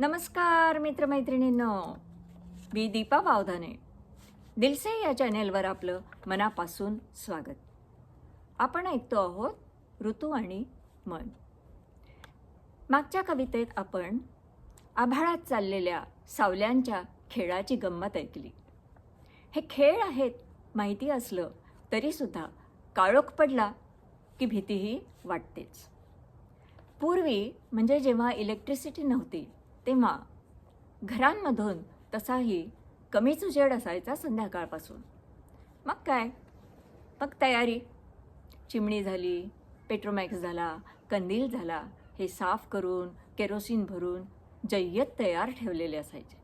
नमस्कार मित्रमैत्रिणींनो. मी दीपा वावधाने. दिलसे या चॅनेलवर आपलं मनापासून स्वागत. आपण ऐकतो आहोत ऋतू आणि मन. मागच्या कवितेत आपण आभाळात चाललेल्या सावल्यांच्या खेळाची गंमत ऐकली. हे खेळ आहेत माहिती असलं तरीसुद्धा काळोख पडला की भीतीही वाटतेच. पूर्वी म्हणजे जेव्हा इलेक्ट्रिसिटी नव्हती तेव्हा घरांमधून तसाही कमीच उजेड असायचा संध्याकाळपासून. मग काय? मग तयारी. चिमणी झाली पेट्रोमॅक्स झाला कंदील झाला हे साफ करून केरोसिन भरून जय्यत तयार ठेवलेले असायचे.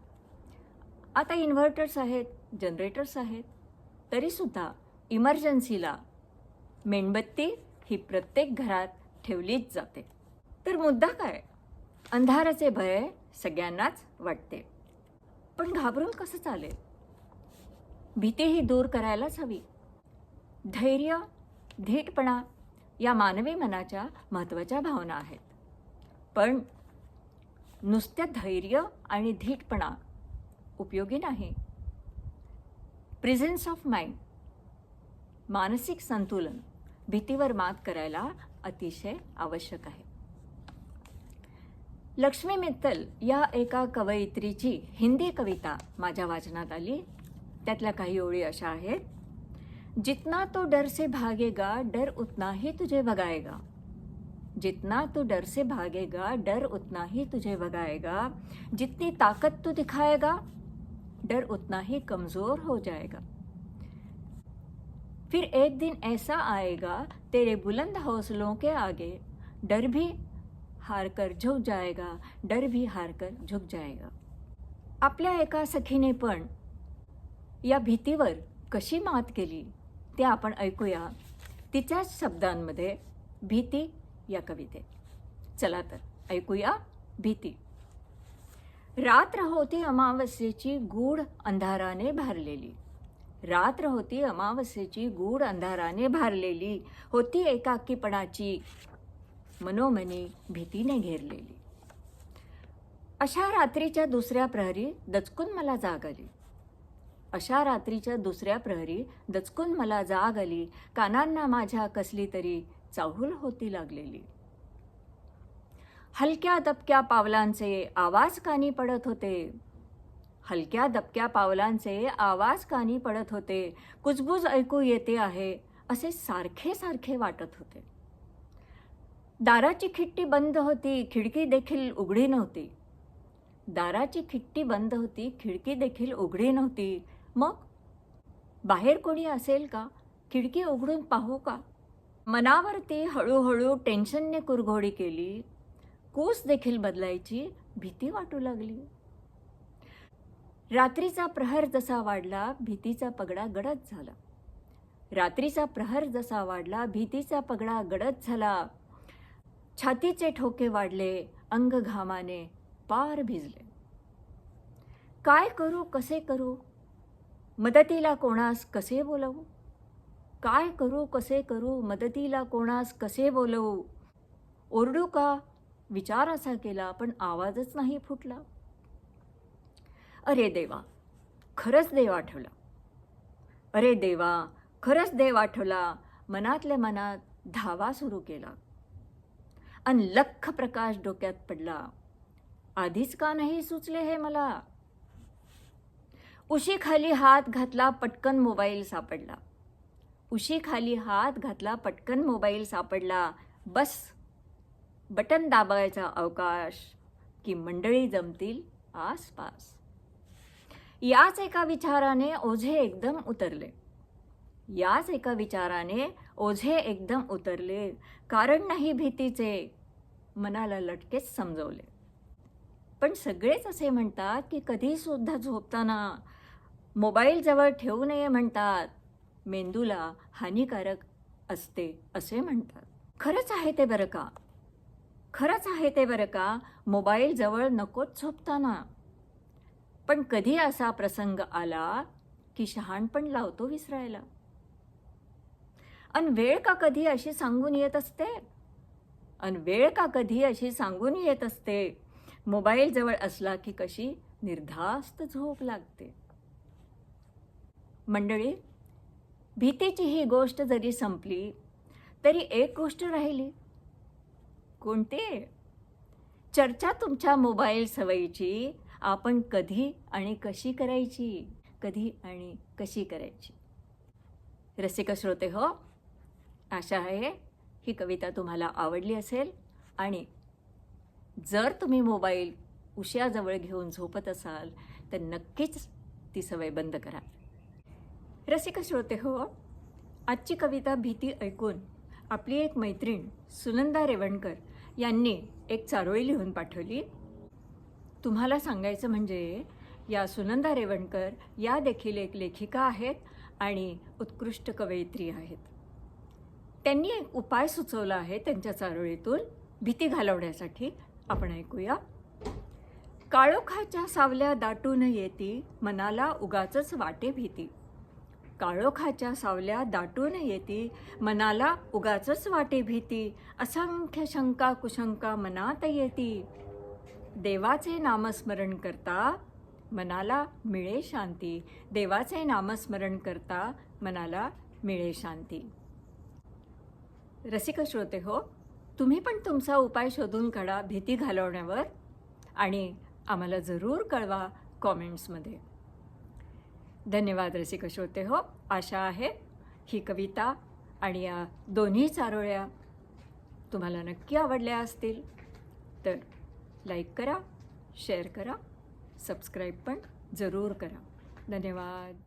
आता इन्व्हर्टर्स आहेत जनरेटर्स आहेत तरीसुद्धा इमर्जन्सीला मेणबत्ती ही प्रत्येक घरात ठेवलीच जाते. तर मुद्दा काय? अंधाराचे भय सगळ्यांनाच वाटते. पण घाबरून कसं चालेल? भीती ही दूर करायलाच हवी. धैर्य धीटपणा या मानवी मनाच्या महत्त्वाच्या भावना आहेत. पण नुसत्या धैर्य आणि धीटपणा उपयोगी नाही. प्रेझेन्स ऑफ माइंड मानसिक संतुलन भीतीवर मात करायला अतिशय आवश्यक आहे. लक्ष्मी मित्तल या एका कवयित्रीची हिंदी कविता माझ्या वाचनात आली. त्यातल्या काही ओळी अशा आहेत. जितना तो डर से भागेगा, डर उतना ही तुझे भगाएगा. जितना तू डर से भागेगा, डर उतना ही तुझे भगाएगा. जितनी ताकत तू दिखाएगा, डर उतना ही कमज़ोर हो जाएगा. फिर एक दिन ऐसा आएगा, तेरे बुलंद हौसलों के आगे. डर भी हार कर झुक जाएगा डर भी हार कर झुक जाएगा. आपल्या एका सखीने पण या भीतीवर कशी मात केली ते आपण ऐकूया. तिच्याच शब्दांमध्ये भीती या कवितेत. चला तर ऐकूया भीती. रात्र होती अमावस्येची गूढ अंधाराने भारलेली. रात्र होती अमावस्येची गूढ अंधाराने भारलेली. होती एकाकीपणाची. मनोमनी भीतीने घेरलेली. अशा रात्रीच्या दुसऱ्या प्रहरी दचकून मला जाग आली. अशा रात्रीच्या दुसऱ्या प्रहरी दचकून मला जाग आली. कानांना माझ्या कसली तरी चाहूल होती लागलेली. हलक्या दबक्या पावलांचे आवाज कानी पडत होते. हलक्या दबक्या पावलांचे आवाज कानी पडत होते. कुजबूज ऐकू येते आहे असे सारखे सारखे वाटत होते. दाराची खिट्टी बंद होती खिडकी देखील उघडी नव्हती. दाराची खिट्टी बंद होती खिडकी देखील उघडी नव्हती. मग? बाहेर कोणी असेल का? खिडकी उघडून पाहू का? मनावरती हळूहळू टेन्शनने कुरघोडी केली. कूस देखील बदलायची भीती वाटू लागली. रात्रीचा प्रहर जसा वाढला भीतीचा पगडा गडद झाला. रात्रीचा प्रहर जसा वाढला भीतीचा पगडा गडद झाला. छातीचे ठोके वाढले अंग घामाने पार भिजले. काय करू कसे करू? मदतीला कोणास कसे बोलवू? काय करू कसे करू? मदतीला कोणास कसे बोलवू? ओरडू का? विचार असा केला पण आवाजच नाही फुटला. अरे देवा खरंच देव आठवला. अरे देवा खरंच देव आठवला. मनातल्या मनात धावा सुरू केला. अन लख प्रकाश डोक्यात पडला. आधीच का नाही सुचले हे मला? उशीखाली हात घातला पटकन मोबाईल सापडला. उशीखाली हात घातला पटकन मोबाईल सापडला. बस. बटन दाबायचा अवकाश. की मंडळी जमतील आसपास. याच एका विचाराने ओझे एकदम उतरले. याच एका विचाराने ओझे एकदम उतरले. कारण नाही भीतीचे मनाला लटकेच समजवले. पण सगळेच असे म्हणतात की कधीसुद्धा झोपताना मोबाईल जवळ ठेवू नये म्हणतात. मेंदूला हानिकारक असते असे म्हणतात. खरंच आहे ते बरं का? खरंच आहे ते बरं का? मोबाईल जवळ नकोच झोपताना. पण कधी असा प्रसंग आला की शहाणपण लावतो विसरायला? अन वेळ का कधी अशी सांगून येत असते? अन वेळ का कधी अशी सांगून येत असते? मोबाईल जवळ असला की कशी निर्धास्त झोप लागते. मंडळी भीतीची ही गोष्ट जरी संपली तरी एक गोष्ट राहिली. कोणती? चर्चा तुमच्या मोबाईल सवयीची आपण कधी आणि कशी करायची? कधी आणि कशी करायची? रसिक श्रोते हो आशा आहे ही कविता तुम्हाला आवडली असेल. आणि जर तुम्ही मोबाईल उशियाजवळ घेऊन झोपत असाल तर नक्कीच ती सवय बंद करा. रसिक श्रोते हो आजची कविता भीती ऐकून आपली एक मैत्रीण सुनंदा रेवणकर यांनी एक चारोळी लिहून पाठवली. तुम्हाला सांगायचं म्हणजे या सुनंदा रेवणकर या देखील एक लेखिका आहेत आणि उत्कृष्ट कवयित्री आहेत. त्यांनी एक उपाय सुचवला आहे त्यांच्या चारोळीतून भीती घालवण्यासाठी. आपण ऐकूया. काळोखाच्या सावल्या दाटून येती मनाला उगाच वाटे भीती. काळोखाच्या सावल्या दाटून येती मनाला उगाच वाटे भीती. असंख्य शंका कुशंका मनात येती. देवाचे नामस्मरण करता मनाला मिळे शांती. देवाचे नामस्मरण करता मनाला मिळे शांती. रसिक श्रोते हो तुम्ही पण तुमचा उपाय शोधून काढा भीती घालवण्यावर आणि आम्हाला जरूर कळवा कॉमेंट्समध्ये. धन्यवाद रसिक श्रोते हो आशा आहे ही कविता आणि या दोन्ही चारोळ्या तुम्हाला नक्की आवडल्या असतील. तर लाईक करा शेअर करा सबस्क्राईब पण जरूर करा. धन्यवाद.